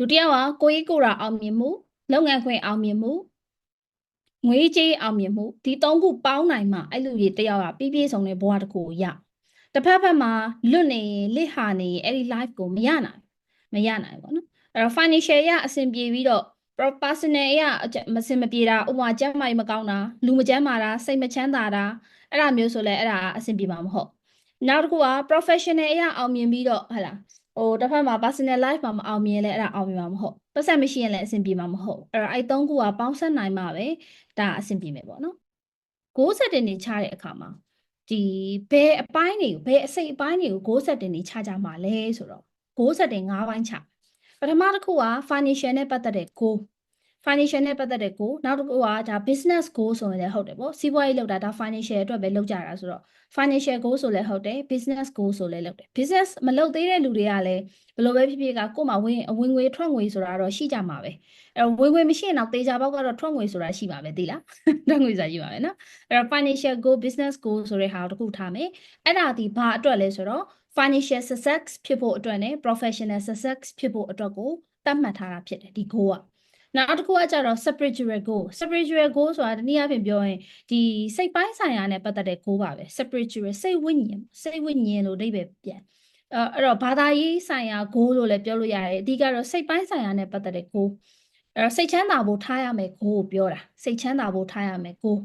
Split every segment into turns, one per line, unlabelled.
လူတစ်ယောက်ကကိုကြီးကိုယ်တာအောင်မြင်မှုလုပ်ငန်းခွင်အောင်မြင်မှုငွေကြေးအောင်မြင်မှုဒီသုံးခုပေါင်းနိုင်မှအဲ့လူကြီးတစ်ယောက်ကပြည့်ပြည့်စုံတဲ့ဘဝတစ်ခုကိုရတစ်ဖက်ဖက်မှာလွတ်နေရင်လစ်ဟာနေရင်အဲ့ဒီ life ကိုမရနိုင်ဘူးမရနိုင်ဘူးပေါ့နော်အဲ့တော့ financial ရအဆင်ပြေပြီးတော့ pro- personal အရအကျမစင်မပြေတာဥပမာကျန်းမာရေးမကောင်းတာလူမကျန်းမာတာစိတ်မချမ်းသာတာအဲ့ဒါမျိုးဆိုလဲအဲ့ဒါအဆင်ပြေမှာမဟုတ်နောက်တစ်ခုက professional အရအောင်မြင်ပြီးတော့ဟဟလား ဟိုတစ်ဖက်မှာ personal life မှာမအောင်မြင်လဲအဲ့ဒါအောင်မြင်မှာမဟုတ်ပတ်သက်မရှိရင်လည်းအဆင်ပြေမှာမဟုတ်အဲ့တော့အဲ့သုံးခုကပေါင်းစပ်နိုင်မှာပဲဒါအဆင်ပြေမယ်ပေါ့နော်6 set တင်နေချတဲ့အခါမှာဒီဘယ်အပိုင်းတွေကိုဘယ်အစိတ်အပိုင်းတွေကို6 set တင်နေချကြမှာလဲဆိုတော့6 set တင်5ပိုင်းချပထမတစ်ခုက financial နဲ့ပတ်သက်တဲ့6 financial နဲ့ပတ်သက်တဲ့ကိုနောက်တစ်ခုကဒါ business goal ဆိုရင်လည်းဟုတ်တယ်ပေါ့စီးပွားရေးလုပ်တာဒါ financial အတွက်ပဲလုပ်ကြတာဆိုတော့ financial goal ဆိုလည်းဟုတ်တယ် business goal ဆိုလည်းလုပ်တယ် business မလုပ်သေးတဲ့လူတွေကလည်းဘယ်လိုပဲဖြစ်ဖြစ်ကကို့မှာဝင်အဝင်ငွေထွက်ငွေဆိုတာတော့ရှိကြမှာပဲအဲ့တော့ဝင်ငွေမရှိရင်တော့တေချာဘောက်ကတော့ထွက်ငွေဆိုတာရှိမှာပဲသိလားထွက်ငွေဆိုတာရှိမှာပဲနော်အဲ့တော့ financial goal business goal ဆိုတဲ့ဟာကိုတစ်ခုထားမယ်အဲ့ဒါဒီဘာအတွက်လဲဆိုတော့ financial success ဖြစ်ဖို့အတွက်နဲ့ professional success ဖြစ်ဖို့အတွက်ကိုသတ်မှတ်ထားတာဖြစ်တယ်ဒီ goal က နောက်တစ်ခုကကြတော့ spiritual goal spiritual goal ဆိုတာတနည်းအားဖြင့်ပြောရင်ဒီစိတ်ပိုင်းဆိုင်ရာနဲ့ပတ်သက်တဲ့ goal ပါပဲ spiritual စိတ်ဝိညာဉ်စိတ်ဝိညာဉ်လို့အဓိပ္ပာယ်ပြန်အဲအဲ့တော့ဘာသာရေးဆိုင်ရာ goal လို့လည်းပြောလို့ရတယ်အဓိကတော့စိတ်ပိုင်းဆိုင်ရာနဲ့ပတ်သက်တဲ့ goal အဲ့တော့စိတ်ချမ်းသာဖို့ထားရမယ် goal ကိုပြောတာစိတ်ချမ်းသာဖို့ထားရမယ် goal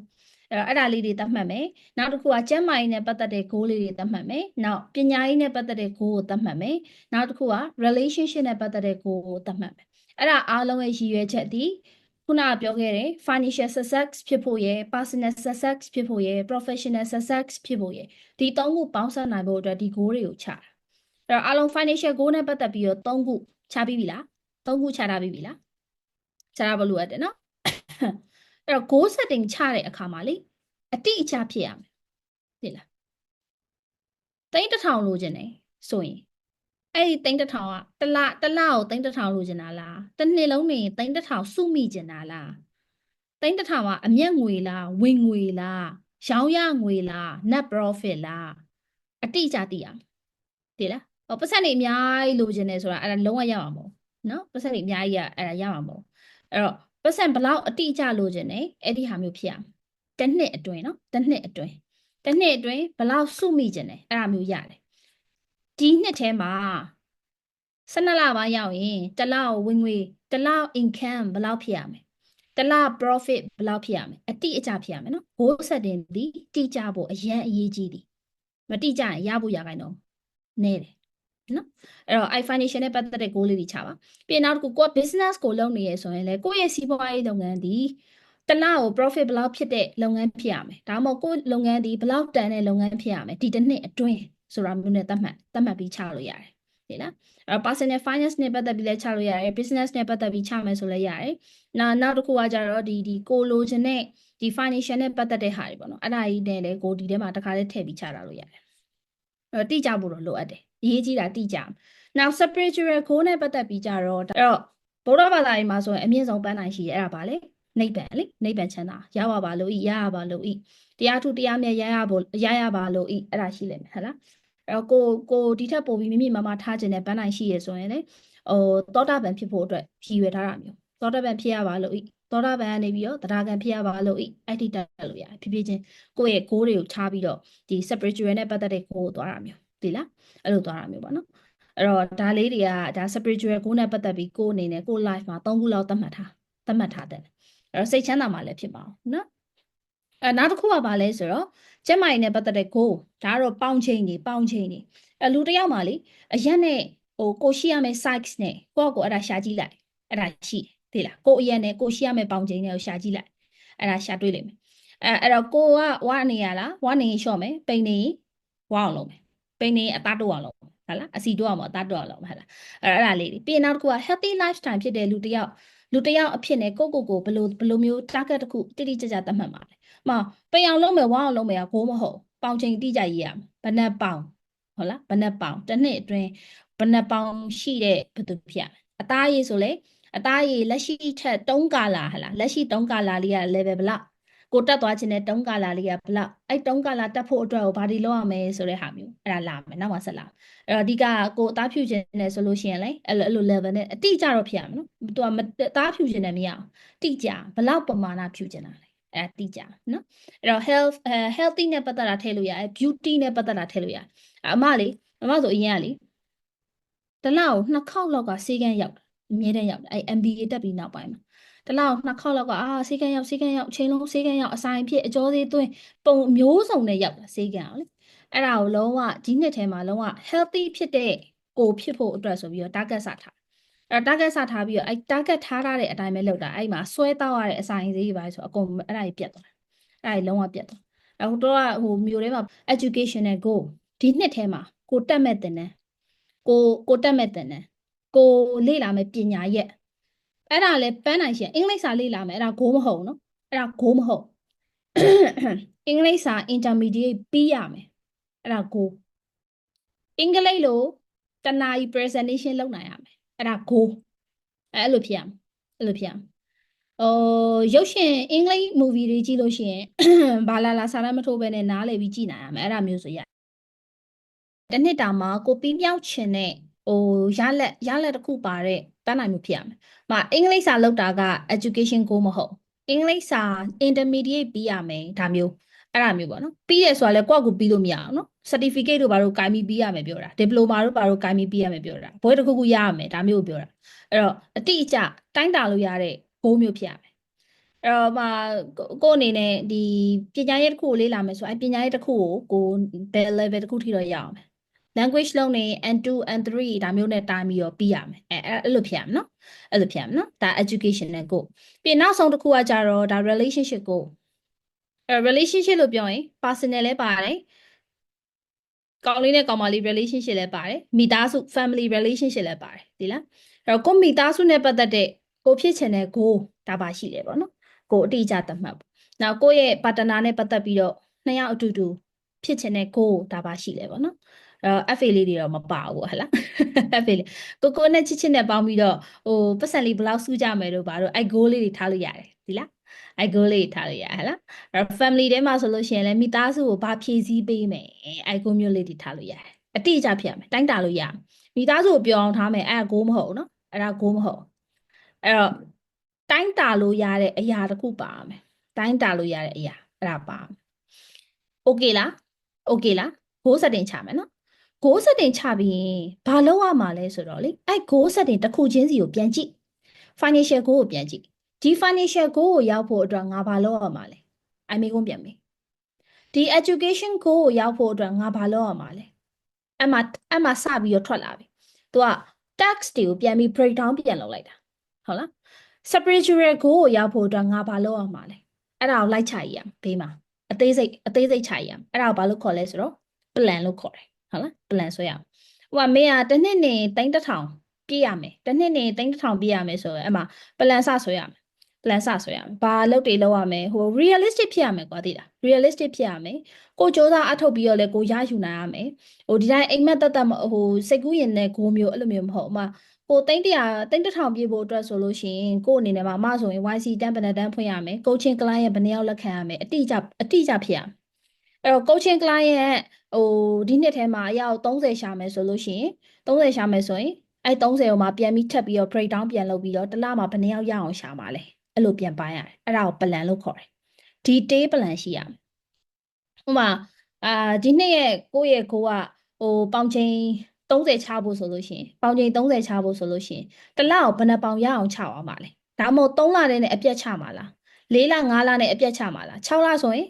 အဲ့တော့အဲ့ဒါလေးတွေသတ်မှတ်မယ်နောက်တစ်ခုကကျန်းမာရေးနဲ့ပတ်သက်တဲ့ goal လေးတွေသတ်မှတ်မယ်နောက်ပညာရေးနဲ့ပတ်သက်တဲ့ goal ကိုသတ်မှတ်မယ်နောက်တစ်ခုက relationship နဲ့ပတ်သက်တဲ့ goal ကိုသတ်မှတ်မယ် အဲ့ဒါအားလုံးရဲ့ရည်ရွယ်ချက်ဒီခုနကပြောခဲ့တဲ့ financial success ဖြစ်ဖို့ရယ် personal success ဖြစ်ဖို့ရယ် professional success ဖြစ်ဖို့ရယ်ဒီသုံးခုပေါင်းစပ်နိုင်ဖို့အတွက်ဒီ goal တွေကိုချတာအဲ့တော့အားလုံး financial goal နဲ့ပတ်သက်ပြီးတော့သုံးခုချပြီးပြီလားသုံးခုချထားပြီးပြီလားချထားဖို့လိုအပ်တယ်နော်အဲ့တော့ goal setting ချတဲ့အခါမှာလေအတိအကျဖြစ်ရမယ်သိလားတိတ်တစ်ထောင်လိုချင်တယ်ဆိုရင် အဲ့ဒီတိတ်တစ်ထောင်ကတစ်လတစ်လကိုတိတ်တစ်ထောင်လိုချင်တာလားတစ်နှစ်လုံးနေတိတ်တစ်ထောင်စုမိချင်တာလားတိတ်တစ်ထောင်ကအမျက်ငွေလားဝင်ငွေလားရောင်းရငွေလား net profit လားအတိအကျသိရမယ်သိလားဟောပတ်စံနေအများကြီးလိုချင်တယ်ဆိုတာအဲ့ဒါလုံးဝရမှာမဟုတ်ဘူးနော်ပတ်စံနေအများကြီးရအဲ့ဒါရမှာမဟုတ်ဘူးအဲ့တော့ပတ်စံဘလောက်အတိအကျလိုချင်တယ်အဲ့ဒီဟာမျိုးဖြစ်ရမယ်တစ်နှစ်အတွင်းနော်တစ်နှစ်အတွင်းတစ်နှစ်အတွင်းဘလောက်စုမိချင်တယ်အဲ့ဒါမျိုးရတယ် ဒီနှစ်ထဲမှာ12လပိုင်းရောက်ရင်တစ်လကိုဝင်ငွေတစ်လ income ဘလောက်ဖြစ်ရမယ်တစ်လ profit ဘယ်လောက်ဖြစ်ရမလဲအတိအကျဖြစ်ရမယ်နော် goal setting ဒီတိကျဖို့အရန်အရေးကြီးသည်မတိကျရင်ရဖို့ရခိုင်းတော့နဲတယ်နော်အဲ့တော့ i financial နဲ့ပတ်သက်တဲ့ goal လေးတွေချပါပြီးရင်နောက်တစ်ခုကိုက business ကိုလုပ်နေရဆိုရင်လေကိုယ့်ရဲ့စီးပွားရေးလုပ်ငန်းဒီတစ်လကို profit ဘယ်လောက်ဖြစ်တဲ့လုပ်ငန်းဖြစ်ရမယ်ဒါမှမဟုတ်ကိုယ့်လုပ်ငန်းဒီဘယ်လောက်တန်တဲ့လုပ်ငန်းဖြစ်ရမယ်ဒီတစ်နှစ်အတွင်း ဆိုတာမျိုးနဲ့သတ်မှတ်သတ်မှတ်ပြီးချလို့ရတယ်ဒီလားအဲ့တော့ personal finance နဲ့ပတ်သက်ပြီးလည်းချလို့ရတယ် business နဲ့ပတ်သက်ပြီးချမယ်ဆိုလည်းရတယ်နောက်နောက်တစ်ခုကကြတော့ဒီဒီကိုလိုချင်တဲ့ဒီ financial နဲ့ပတ်သက်တဲ့ဟာတွေပေါ့နော်အဲ့ဒါကြီးနဲ့လည်းကိုဒီထဲမှာတစ်ခါလေးထည့်ပြီးချတာလို့ရတယ်အဲ့တော့တိကျဖို့တော့လိုအပ်တယ်အရေးကြီးတာတိကျနောက် spiritual goal နဲ့ပတ်သက်ပြီးကြတော့အဲ့တော့ဗုဒ္ဓဘာသာရေးမှာဆိုရင်အမြင့်ဆုံးပန်းနိုင်ရှိတယ်အဲ့ဒါပါလေနိဗ္ဗာန်လေနိဗ္ဗာန်ချမ်းသာရပါပါလို့ဤရရပါလို့ဤတရားထုတရားမြတ်ရရဖို့ရရပါလို့ဤအဲ့ဒါရှိလိမ့်မယ်ဟုတ်လား အဲ့တော့ကိုကိုဒီထက်ပိုပြီးမိမိမမထားခြင်းနဲ့ပန်းနိုင်ရှိရဆိုရင်လေဟိုသောတာပန်ဖြစ်ဖို့အတွက်ရည်ရွယ်ထားတာမျိုးသောတာပန်ဖြစ်ရပါလို့ဤသောတာပန်ကနေပြီးတော့တရားခံဖြစ်ရပါလို့ဤအဲ့ဒီတက်လို့ရတယ်ဖြစ်ဖြစ်ချင်းကိုယ့်ရဲ့ goal တွေကိုချပြီးတော့ဒီ spiritual နဲ့ပတ်သက်တဲ့ goal ကိုသွားတာမျိုးဒီလားအဲ့လိုသွားတာမျိုးပေါ့နော်အဲ့တော့ဒါလေးတွေကဒါ spiritual goal နဲ့ပတ်သက်ပြီးကိုယ်အနေနဲ့ကိုယ့် life မှာ၃ခုလောက်သတ်မှတ်ထားသတ်မှတ်ထားတယ်အဲ့တော့စိတ်ချမ်းသာမှလည်းဖြစ်ပါအောင်နော် အဲနောက်တစ်ခုကဘာလဲဆိုတော့ကျက်မိုင်နဲ့ပတ်သက်တဲ့ goal ဒါကတော့ပေါင်ချိန်နေပေါင်ချိန်နေအဲလူတစ်ယောက်မှလေအရက်နဲ့ဟိုကိုရှိရမယ့် size နဲ့ကိုယ့်ကိုယ်အဲ့ဒါရှာကြည့်လိုက်အဲ့ဒါရှိတယ်သိလားကိုယ့်အရက်နဲ့ကိုရှိရမယ့်ပေါင်ချိန်နဲ့ကိုရှာကြည့်လိုက်အဲ့ဒါရှာတွေ့လိမ့်မယ်အဲအဲ့တော့ကိုကဝါနေရလားဝါနေရင်လျှော့မယ်ပိန်နေဝါအောင်လုပ်မယ်ပိန်နေအသားတို့အောင်လုပ်မယ်ဟုတ်လားအစီတို့အောင်မအသားတို့အောင်လုပ်မယ်ဟုတ်လားအဲ့အဲ့ဒါလေးတွေပြီးရင်နောက်တစ်ခုက healthy lifestyle ဖြစ်တဲ့လူတစ်ယောက်လူတစ်ယောက်အဖြစ်နဲ့ကိုယ့်ကိုယ်ကိုဘယ်လိုဘယ်လိုမျိုး target တစ်ခုတိတိကျကျသတ်မှတ်မှာလဲ။ မပိန်အောင်လုပ်မယ်ဝါအောင်လုပ်မယ်ကကိုမဟုတ်ပေါင်ချိန်တိကျရေးရမယ်။ဘယ်နှပေါင်ဟုတ်လားဘယ်နှပေါင်တစ်နှစ်အတွင်းဘယ်နှပေါင်ရှိတဲ့ဘယ်သူဖြစ်ရမလဲ။အသားရည်ဆိုလေအသားရည်လက်ရှိထက်3ကာလာဟလားလက်ရှိ3ကာလာလေးက level ဘလောက်ကိုတက်သွားခြင်းနဲ့တုံးကာလာလေးကဘလောက်အဲ့တုံးကာလာတက်ဖို့အတွက်ကိုဘာဒီလုပ်ရမလဲဆိုတဲ့ဟာမျိုးအဲ့ဒါလာမယ်နောက်မှဆက်လာအဲ့တော့အဓိကကိုအသားဖြူခြင်းနဲ့ဆိုလို့ရှိရင်လေအဲ့လိုအဲ့လို level နဲ့အတိအကျတော့ဖြစ်ရမယ်နော်သူကမအသားဖြူခြင်းနဲ့မရအောင်တိကျဘလောက်ပမာဏဖြူခြင်းတာလဲ အဲ့ဒါတိကျနော်အဲ့တော့ health အဲ healthy နဲ့ပတ်သက်တာထည့်လို့ရတယ် beauty နဲ့ပတ်သက်တာထည့်လို့ရတယ်အမလေးအမဆိုအရင်ကလေတစ်လောက်နှစ်ခေါက်လောက်ကစေကန်းရောက်တာအမြဲတမ်းရောက်တာအဲ့ MBA တက်ပြီးနောက်ပိုင်းမှာတစ်လောက်နှစ်ခေါက်လောက်ကအာစေကန်းရောက်စေကန်းရောက်အချိန်လုံးစေကန်းရောက်အဆိုင်ဖြစ်အကျော်သေးသွင်းပုံမျိုးစုံနဲ့ရောက်တာစေကန်းအောင်လေအဲ့ဒါကိုလုံးဝဒီနှစ်ထဲမှာလုံးဝ healthy ဖြစ်တဲ့ကိုဖြစ်ဖို့အတွက်ဆိုပြီးတော့ target စထား အဲ့တော့ target စထားပြီးတော့အဲ့ target ထားထားတဲ့အတိုင်းပဲလုပ်တာအဲ့မှာဆွဲတောက်ရတဲ့အဆိုင်သေးပါဆိုအကုန်အဲ့ဒါကြီးပြတ်သွားအဲ့ဒါကြီးလုံးဝပြတ်သွားအဲ့ဟိုတော့ဟိုမျိုးထဲမှာ educational goal ဒီနှစ်ထဲမှာကိုတက်မဲ့တင်တယ်ကိုကိုတက်မဲ့တင်တယ်ကိုလေ့လာမဲ့ပညာရက်အဲ့ဒါလည်းပန်းနိုင်ရှင်အင်္ဂလိပ်စာလေ့လာမယ်အဲ့ဒါ goal မဟုတ်ဘူးနော်အဲ့ဒါ goal မဟုတ်အင်္ဂလိပ်စာ intermediate ပြီးရမယ်အဲ့ဒါ goal အင်္ဂလိပ်လိုတနာရီ presentation လုပ်နိုင်ရမယ် အဲ့ဒါ goal အဲ့လိုဖြစ်ရမယ်အဲ့လိုဖြစ်ရမယ်ဟိုရုပ်ရှင်အင်္ဂလိပ် movie တွေကြည့်လို့ရှိရင်ဘာလာလာစာတမ်းမထိုးဘဲနဲ့နားလည်ပြီးကြည့်နိုင်ရမယ်အဲ့ဒါမျိုးဆိုရတစ်နှစ်တာမှာကိုပြီးမြောက်ချင်တဲ့ဟိုရလက်ရလက်တစ်ခုပါတဲ့တန်းနိုင်မှုဖြစ်ရမယ်။မှာအင်္ဂလိပ်စာလောက်တာက education goal မဟုတ်။အင်္ဂလိပ်စာ intermediate ပြီးရမယ်ဒါမျိုး အဲ့ဒါမျိုးပေါ့နော်။ပြီးရဆိုတာလဲကိုယ့်အကူပြီးလို့မရအောင်နော်။ certificate တို့ဘာလို့ကိုင်ပြီးပြီးရမယ်ပြောတာ။ diploma တို့ဘာလို့ကိုင်ပြီးပြီးရမယ်ပြောတာ။ဘွဲတစ်ခုခုရရမယ်ဒါမျိုးကိုပြောတာ။အဲ့တော့အတိအကျတိုင်းတာလို့ရတဲ့ goal မျိုးဖြစ်ရမယ်။အဲ့တော့မှာကိုယ့်အနေနဲ့ဒီပညာရေးတစ်ခုကိုလေ့လာမယ်ဆိုအဲ့ပညာရေးတစ်ခုကိုကိုဘယ် level တစ်ခုထိတော့ရအောင်မယ် language လုံးနေ N2 N3 ဒါမျိုးနဲ့တိုင်းပြီးတော့ပြီးရမယ်အဲအဲ့လိုဖြစ်ရမယ်နော်အဲ့လိုဖြစ်ရမယ်နော်ဒါ education နဲ့ကိုပြီးနောက်ဆုံးတစ်ခုကကြတော့ဒါ relationship ကို အဲ relationship လို့ပြောရင် personal လည်းပါတယ်ကောင်လေးနဲ့ကောင်မလေး relationship လည်းပါတယ်မိသားစု family relationship လည်းပါတယ်ဒီလားအဲ့တော့ကိုမိသားစုနဲ့ပတ်သက်တဲ့ကိုဖြစ်ချင်တဲ့ goal ဒါပါရှိတယ်ပေါ့နော်ကိုအတိအကျသတ်မှတ်ပေါ့နောက်ကိုရဲ့ partner နဲ့ပတ်သက်ပြီးတော့နှစ်ယောက်အတူတူဖြစ်ချင်တဲ့ goal ဒါပါရှိတယ်ပေါ့နော်အဲ FA လေးတွေတော့မပါဘူးဟဟလား FA လေးကိုကိုနဲ့ချစ်ချစ်နဲ့ပေါင်းပြီးတော့ဟိုပတ်စံလေးဘယ်လောက်စုကြမယ်တို့ဘာတို့အဲ goal လေးတွေထားလို့ရတယ်ဒီလား isolate ထားလို့ရဟလားအဲ့တော့ family ထဲမှာဆိုလို့ရှိရင်လည်းမိသားစုကိုဘာဖြည့်ဆည်းပေးမယ် icon မျိုးလေးတွေထားလို့ရတယ်အတိအကျဖြစ်ရမယ်တိုင်းတာလို့ရမယ်မိသားစုကိုပြောအောင်ထားမယ်အဲ့ဒါကိုမဟုတ်ဘူးနော်အဲ့ဒါကိုမဟုတ်အဲ့တော့တိုင်းတာလို့ရတဲ့အရာတစ်ခုပါမယ်တိုင်းတာလို့ရတဲ့အရာအဲ့ဒါပါမယ် okay လား okay လား goal setting ချမယ်နော် goal setting ချပြီးရင်ဘာလုပ်ရမှာလဲဆိုတော့လေအဲ့ goal setting တစ်ခုချင်းစီကိုပြန်ကြည့် financial goal ကိုပြန်ကြည့် ဒီ financial goal ကိုရောက်ဖို့အတွက်ငါဘာလုပ်ရမှာလဲအိုင်မေကွန်းပြန်မေးဒီ education goal ကိုရောက်ဖို့အတွက်ငါဘာလုပ်ရမှာလဲအဲ့မှာအဲ့မှာစပြီးတော့ထွက်လာပြီသူက tax တွေကိုပြန်ပြီး break down ပြန်လုပ်လိုက်တာဟုတ်လား spiritual goal ကိုရောက်ဖို့အတွက်ငါဘာလုပ်ရမှာလဲအဲ့ဒါကိုလိုက်ချရရဘေးမှာအသေးစိတ်အသေးစိတ်ချရရအဲ့ဒါကိုဘာလို့ခေါ်လဲဆိုတော့ plan လို့ခေါ်တယ်ဟုတ်လား plan ဆွဲရအောင်ဟိုကမင်းကတစ်နှစ်နေ3000ပြည့်ရမယ်တစ်နှစ်နေ3000ပြည့်ရမယ်ဆိုရင်အဲ့မှာ plan စဆွဲရမယ် plan စဆွဲရမယ်ဘာလုပ်တွေလုပ်ရမယ်ဟို realistic ဖြစ်ရမယ်ကွာသိလား realistic ဖြစ်ရမယ်ကိုစ조사အထုတ်ပြီးတော့လဲကိုရယူနိုင်ရမယ်ဟိုဒီတိုင်းအိမ်မက်တက်တက်ဟိုစိတ်ကူးရင်နဲ့ဂိုးမျိုးအဲ့လိုမျိုးမဟုတ်အမကိုသိန်းတရာသိန်းတစ်ထောင်ပြည့်ဖို့အတွက်ဆိုလို့ရှိရင်ကို့အနေနဲ့မှာအမဆိုရင် YC တန်းပနတန်းဖွင့်ရမယ် coaching client ရဲ့ဘယ်နှယောက်လက်ခံရမယ်အတိအကျအတိအကျဖြစ်ရမယ်အဲ့တော့ coaching client ရဲ့ဟိုဒီနှစ်ထဲမှာအယောက်30ရှာမယ်ဆိုလို့ရှိရင်30ရှာမယ်ဆိုရင်အဲ့30ကိုမှပြန်ပြီးထပ်ပြီးတော့ break down ပြန်လုပ်ပြီးတော့တစ်လမှာဘယ်နှယောက်ရအောင်ရှာမှာလဲ အဲ့လိုပြန်ပိုင်းရတယ်အဲ့ဒါကို plan လို့ခေါ်တယ် detail plan ရှိရမယ်ဥပမာအာဒီနှစ်ရဲ့ကိုယ့်ရဲ့ကိုကဟိုပေါင်ချိန်30ချဖို့ဆိုလို့ရှိရင်ပေါင်ချိန်30ချဖို့ဆိုလို့ရှိရင်တစ်လကိုဘယ်နှပေါင်ရအောင်ချအောင်ပါလဲဒါမှမဟုတ်3လနဲ့အပြတ်ချမှာလား4လ5လနဲ့အပြတ်ချမှာလား6လဆိုရင်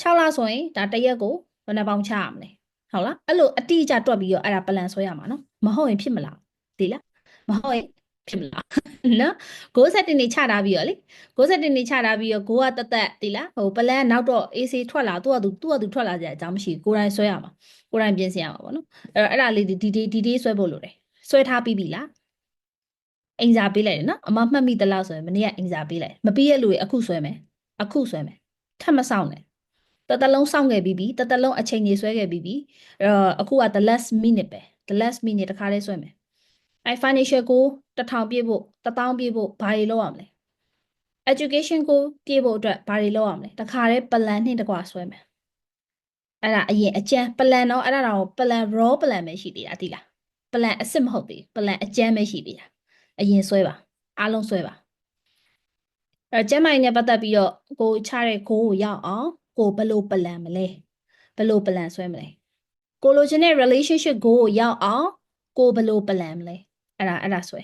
6လဆိုရင်ဒါတစ်ရက်ကိုဘယ်နှပေါင်ချရမလဲဟုတ်လားအဲ့လိုအတိအကျတွက်ပြီးတော့အဲ့ဒါ plan ဆွဲရမှာနော်မဟုတ်ရင်ဖြစ်မလားဒီလားမဟုတ်ရင် ဖြစ်မလားနော်6 setting နေချထားပြီးတော့လေ6 setting နေချထားပြီးတော့6ကတက်တက်ဒီလားဟို plan နောက်တော့ AC ထွက်လာသူ့ဟာသူသူ့ဟာသူထွက်လာကြအကြောင်းမရှိဘူးကိုယ်တိုင်ဆွဲရမှာကိုယ်တိုင်ပြင်ဆင်ရမှာပေါ့နော်အဲ့တော့အဲ့ဒါလေးဒီဒီဒီဒီဆွဲဖို့လိုတယ်ဆွဲထားပြီးပြီလားအင်စာပေးလိုက်တယ်နော်အမမှတ်မိသလောက်ဆိုရင်မနေ့ကအင်စာပေးလိုက်မပြီးရဲ့လူတွေအခုဆွဲမယ်အခုဆွဲမယ်ထပ်မဆောင်နဲ့တတလုံးစောင့်ခဲ့ပြီးပြီတတလုံးအချိန်ကြီးဆွဲခဲ့ပြီးပြီအဲ့တော့အခုက the last minute ပဲ the last minute တခါလေးဆွဲမယ်အဲ financial ကို1000ပြည့်ဖို့1000ပြည့်ဖို့ဘာတွေလုပ်ရမလဲ education ကိုပြေးဖို့အတွက်ဘာတွေလုပ်ရမလဲတခါတည်း plan နှင့်တကွဆွဲမယ်အဲ့ဒါအရင်အကျန်း plan တော့အဲ့ဒါတော့ plan raw plan ပဲရှိသေးတာဒီလား plan အစ်စ်မဟုတ်သေးဘူး plan အကျန်းပဲရှိသေးတာအရင်ဆွဲပါအားလုံးဆွဲပါအဲ့တော့ကျန်းမာရေးနဲ့ပတ်သက်ပြီးတော့ကိုချတဲ့ goal ကိုရောက်အောင်ကိုဘယ်လို plan မလဲဘယ်လို plan ဆွဲမလဲကိုလိုချင်တဲ့ relationship goal ကိုရောက်အောင်ကိုဘယ်လို plan မလဲအဲ့ဒါအဲ့ဒါဆွဲ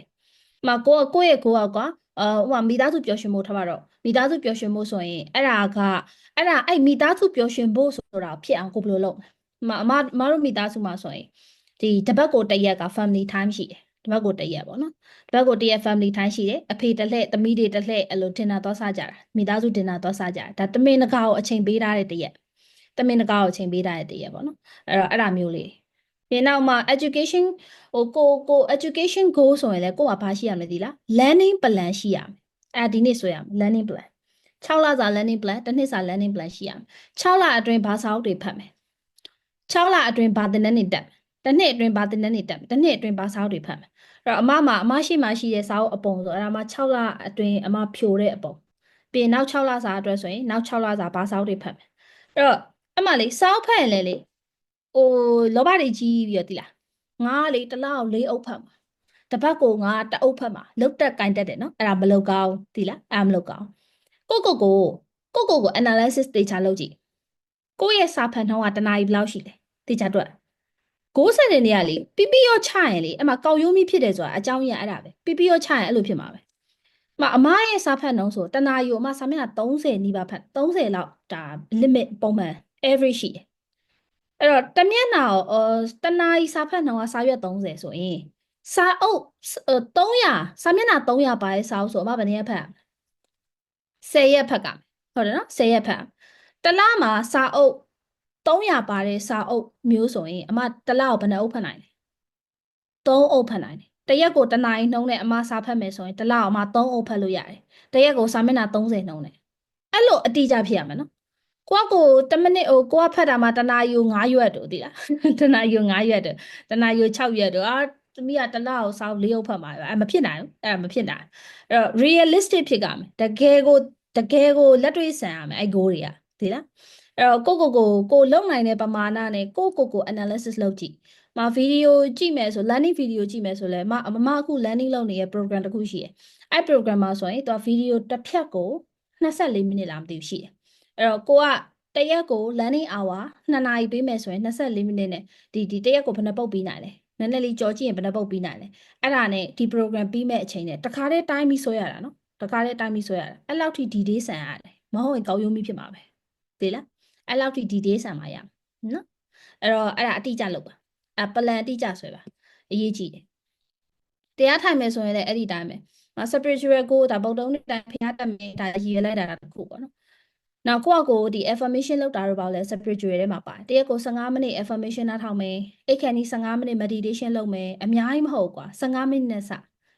မကိုကကိုယ့်ရဲ့ကိုကကွာအာဟိုမှာမိသားစုပျော်ရွှင်ဖို့ထားပါတော့မိသားစုပျော်ရွှင်ဖို့ဆိုရင်အဲ့ဒါကအဲ့ဒါအဲ့မိသားစုပျော်ရွှင်ဖို့ဆိုတာဖြစ်အောင်ကိုဘယ်လိုလုပ်မလဲအမအမတို့မိသားစုမှာဆိုရင်ဒီတပတ်ကိုတစ်ရက်က family time ရှိတယ်တပတ်ကိုတစ်ရက်ပေါ့နော်တပတ်ကိုတစ်ရက် family time ရှိတယ်အဖေတစ်လှည့်သမီးတွေတစ်လှည့်အဲ့လို dinner သွားစားကြတာမိသားစု dinner သွားစားကြတာဒါတမင်တကာကိုအချိန်ပေးထားတဲ့တစ်ရက်တမင်တကာကိုအချိန်ပေးထားတဲ့တစ်ရက်ပေါ့နော်အဲ့တော့အဲ့ဒါမျိုးလေး ဒီနောက်မှာ education ဟိုကိုကို education goal ဆိုရင်လည်းကိုကဘာရှိရမလဲဒီလား learning plan ရှိရမယ်အဲ့ဒါဒီနေ့ဆိုရမယ် learning plan 6လစာ learning plan တစ်နှစ်စာ learning plan ရှိရမယ်6လအတွင်းဘာစာအုပ်တွေဖတ်မယ်6လအတွင်းဘာသင်တန်းတွေတက်မယ်တစ်နှစ်အတွင်းဘာသင်တန်းတွေတက်မယ်တစ်နှစ်အတွင်းဘာစာအုပ်တွေဖတ်မယ်အဲ့တော့အမမှာအမရှိမှရှိတဲ့စာအုပ်အပုံဆိုအဲ့ဒါမှ6လအတွင်းအမဖြိုတဲ့အပုံပြီးရင်နောက်6လစာအတွက်ဆိုရင်နောက်6လစာဘာစာအုပ်တွေဖတ်မယ်အဲ့တော့အမလေးစာအုပ်ဖတ်ရင်လည်းလေ ဟိုလောဘတွေကြီးပြီးတော့တိလားငါကလေတစ်လောက်လေးအုပ်ဖတ်မှာတစ်ပတ်ကိုငါတအုပ်ဖတ်မှာလုတ်တက်ကင်တက်တယ်နော်အဲ့ဒါမလုပ်ကောင်းဒီလားအဲ့ဒါမလုပ်ကောင်းကိုကိုကိုကိုကိုကို analysis တေချာလုပ်ကြည့်ကိုယ့်ရဲ့စာဖတ်နှောင်းကတနားရီဘယ်လောက်ရှိလဲတေချာတွက်60စက်တင်တွေကလေပြပြရောချရင်လေအမှကောက်ရိုးမိဖြစ်တယ်ဆိုတာအကြောင်းရအဲ့ဒါပဲပြပြရောချရင်အဲ့လိုဖြစ်မှာပဲအမအမရဲ့စာဖတ်နှောင်းဆိုတနာရီကိုအမစာမျက်နှာ30နီးပါးဖတ်30လောက်ဒါ limit ပုံမှန် average ရှိတယ် အဲ့တော့တစ်မျက်နှာကိုအော်တနားရီစာဖတ်နှောင်းကစာရွက်30ဆိုရင်စာအုပ်300စာမျက်နှာ300ပါတဲ့စာအုပ်ဆိုအမဘယ်နည်းရက်ဖတ်ရမလဲ10ရက်ဖတ်ကမယ်ဟုတ်တယ်နော်10ရက်ဖတ်တစ်လမှာစာအုပ်300ပါတဲ့စာအုပ်မျိုးဆိုရင်အမတစ်လကိုဘယ်နှအုပ်ဖတ်နိုင်လဲ3အုပ်ဖတ်နိုင်တယ်တစ်ရက်ကိုတစ်နာရီနှုန်းနဲ့အမစာဖတ်မယ်ဆိုရင်တစ်လကိုအမ3အုပ်ဖတ်လို့ရတယ်တစ်ရက်ကိုစာမျက်နှာ30နှုန်းနဲ့အဲ့လိုအတိအကျဖြစ်ရမယ်နော် ကိုကကိုတမိနစ်ဟိုကိုကဖတ်တာမှတနာယူ9ရွက်တို့သိလားတနာယူ9ရွက်တို့တနာယူ6ရွက်တို့အာသမီးကတစ်လောက်စောင်းလေးအုပ်ဖတ်မှာပဲအဲ့မဖြစ်နိုင်ဘူးအဲ့ဒါမဖြစ်နိုင်အဲ့တော့ realistic ဖြစ်ကြမယ်တကယ်ကိုတကယ်ကိုလက်တွေ့ဆန်ရမယ်အဲ့ goal တွေကသိလားအဲ့တော့ကိုကိုကိုကိုလုံနိုင်တဲ့ပမာဏနဲ့ကိုကိုကို analysis လုပ်ကြည့်မဗီဒီယိုကြည့်မယ်ဆို learning video ကြည့်မယ်ဆိုလဲမမမအခု learning လုပ်နေတဲ့ program တစ်ခုရှိတယ်အဲ့ program မှာဆိုရင်သူက video တစ်ဖြတ်ကို24မိနစ်လားမသိဘူးရှိတယ် အဲ့တော့ကိုကတရက်ကို learning hour 2နာရီပေးမယ်ဆိုရင်24မိနစ်နဲ့ဒီဒီတရက်ကိုဘယ်နှပုတ်ပြီးနိုင်လဲနည်းနည်းလေးကြော်ကြည့်ရင်ဘယ်နှပုတ်ပြီးနိုင်လဲအဲ့ဒါနဲ့ဒီ program ပြီးမဲ့အချိန်နဲ့တခါတည်းတိုင်းပြီးဆွဲရတာနော်တခါတည်းတိုင်းပြီးဆွဲရတာအဲ့လောက်ထိဒီ day ဆန်ရတယ်မဟုတ်ရင်ကောက်ရုံးမိဖြစ်မှာပဲသိလားအဲ့လောက်ထိဒီ day ဆန်မှာရမယ်နော်အဲ့တော့အဲ့ဒါအတိအကျလုပ်ပါအဲ့ plan အတိအကျဆွဲပါအရေးကြီးတယ်တရားထိုင်မယ်ဆိုရင်လည်းအဲ့ဒီတိုင်းပဲမ spiritual ကိုဒါဗုဒ္ဓံနဲ့တိုင်းဖျားတတ်မယ်ဒါရည်ရလိုက်တာတစ်ခုပေါ့နော် နောက်ကိုယ့်အကိုဒီ affirmation လုပ်တာတော့ပါလဲ spiritual ထဲမှာပါတယ်တရက်ကို15မိနစ် affirmation နားထောင်မယ်အိတ်ခဏီ15မိနစ် meditation လုပ်မယ်အများကြီးမဟုတ်ကွာ15မိနစ်နဲ့စ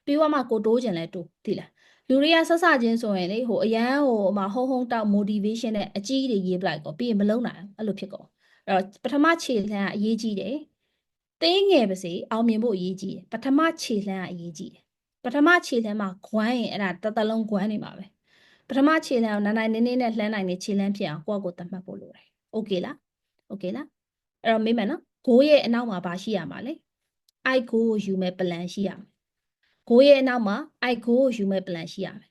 ပြီးတော့မှကိုတိုးကျင်လဲတိုးသိလားလူတွေကဆက်စချင်းဆိုရင်လေဟိုအရန်ဟိုအမဟုံးဟုံးတောက် motivation နဲ့အကြီးတွေရေးပလိုက်ကောပြီးရင်မလုံနိုင်ဘူးအဲ့လိုဖြစ်ကောအဲ့တော့ပထမခြေလှမ်းကအရေးကြီးတယ်သေးငယ်ပါစေအောင်မြင်ဖို့အရေးကြီးတယ်ပထမခြေလှမ်းကအရေးကြီးတယ်ပထမခြေလှမ်းမှာဂွမ်းရင်အဲ့ဒါတစ်သက်လုံးဂွမ်းနေမှာပဲ ပထမခြေလှမ်းကိုနိုင်နိုင်နင်းနင်းနဲ့လှမ်းနိုင်တဲ့ခြေလှမ်းဖြစ်အောင်ကိုယ့်ကိုသတ်မှတ်ဖို့လိုတယ်။ Okay လား။ Okay လား။အဲ့တော့မေးမယ်နော်။ goal ရဲ့အနောက်မှာဘာရှိရမှာလဲ။ i goal ကိုယူမဲ့ plan ရှိရမယ်။ goal ရဲ့အနောက်မှာ i goal ကိုယူမဲ့ plan ရှိရမယ်